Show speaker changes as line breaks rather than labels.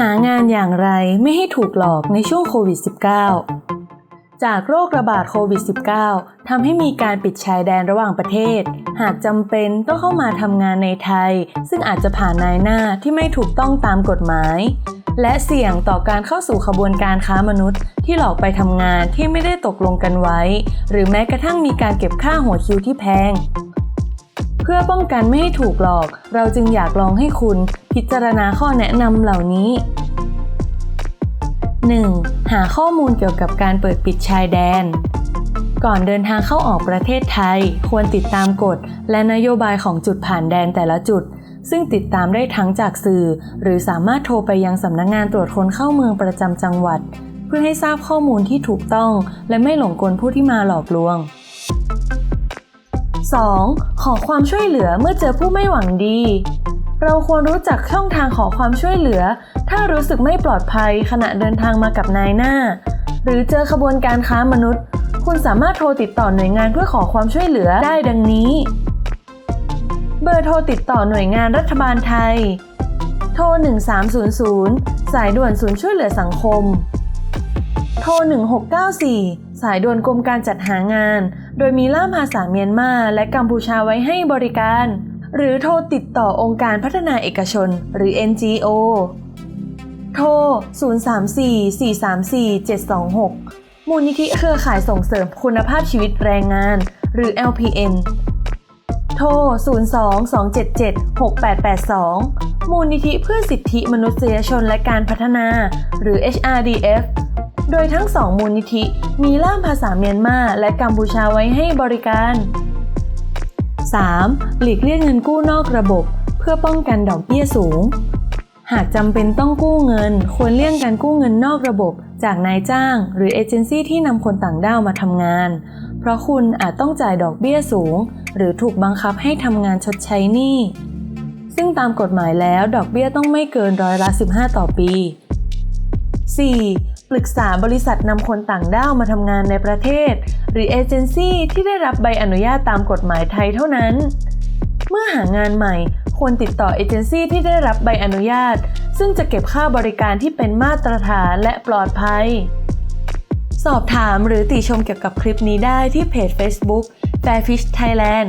หางานอย่างไรไม่ให้ถูกหลอกในช่วงโควิด -19 จากโรคระบาดโควิด -19 ทำให้มีการปิดชายแดนระหว่างประเทศ หากจำเป็นต้องเข้ามาทำงานในไทย ซึ่งอาจจะผ่านนายหน้าที่ไม่ถูกต้องตามกฎหมาย และเสี่ยงต่อการเข้าสู่ขบวนการค้ามนุษย์ ที่หลอกไปทำงานที่ไม่ได้ตกลงกันไว้ หรือแม้กระทั่งมีการเก็บค่าหัวคิวที่แพง เพื่อป้องกันไม่ให้ถูกหลอก เราจึงอยากลองให้คุณพิจารณาข้อแนะนำเหล่านี้ 1. หาข้อมูลเกี่ยวกับการเปิดปิดชายแดน ก่อนเดินทางเข้าออกประเทศไทย ควรติดตามกฎ และนโยบายของจุดผ่านแดนแต่ละจุด ซึ่งติดตามได้ทั้งจากสื่อ หรือสามารถโทรไปยังสำนักงานตรวจคนเข้าเมืองประจำจังหวัด เพื่อให้ทราบข้อมูลที่ถูกต้อง และไม่หลงกลผู้ที่มาหลอกลวง 2. ขอความช่วยเหลือเมื่อเจอผู้ไม่หวังดี เราควรรู้จักช่องทางขอความช่วยเหลือ ถ้ารู้สึกไม่ปลอดภัยขณะเดินทางมากับนายหน้า หรือเจอขบวนการค้ามนุษย์ คุณสามารถโทรติดต่อหน่วยงานเพื่อขอความช่วยเหลือได้ดังนี้ เบอร์โทรติดต่อหน่วยงานรัฐบาลไทย โทร 1300 สายด่วนศูนย์ช่วยเหลือสังคม โทร 1694 สายด่วนกรมการจัดหางาน โดยมีล่ามภาษาเมียนมาและกัมพูชาไว้ให้บริการ หรือโทรติดต่อองค์การพัฒนาเอกชน หรือ NGO โทร 034-434-726 มูลนิธิเครือข่ายส่งเสริมคุณภาพชีวิตแรงงาน หรือ LPN โทร 02-277-6882 มูลนิธิเพื่อสิทธิมนุษยชนและการพัฒนา หรือ HRDF โดยทั้งสองมูลนิธิ มีล่ามภาษาเมียนมาและกัมพูชาไว้ให้บริการ 3. หลีกเลี่ยงเงินกู้นอกระบบ เพื่อป้องกันดอกเบี้ยสูง หากจำเป็นต้องกู้เงิน ควรเลี่ยงการกู้เงินนอกระบบ จากนายจ้าง หรือเอเจนซี่ที่นำคนต่างด้าวมาทำงาน เพราะคุณอาจต้องจ่ายดอกเบี้ยสูง หรือถูกบังคับให้ทำงานชดใช้หนี้ ซึ่งตามกฎหมายแล้วดอกเบี้ยต้องไม่เกินร้อยละ 15 ต่อปี 4. รึกษาบริษัทนำคนต่างด้าวมาทำงานในประเทศ หรือเอเจนซี่ที่ได้รับใบอนุญาตตามกฎหมายไทยเท่านั้น เมื่อหางานใหม่ควรติดต่อเอเจนซี่ที่ได้รับใบอนุญาต ซึ่งจะเก็บค่าบริการที่เป็นมาตรฐานและปลอดภัย สอบถามหรือติชมเกี่ยวกับคลิปนี้ได้ที่เพจ Facebook Fairfish Thailand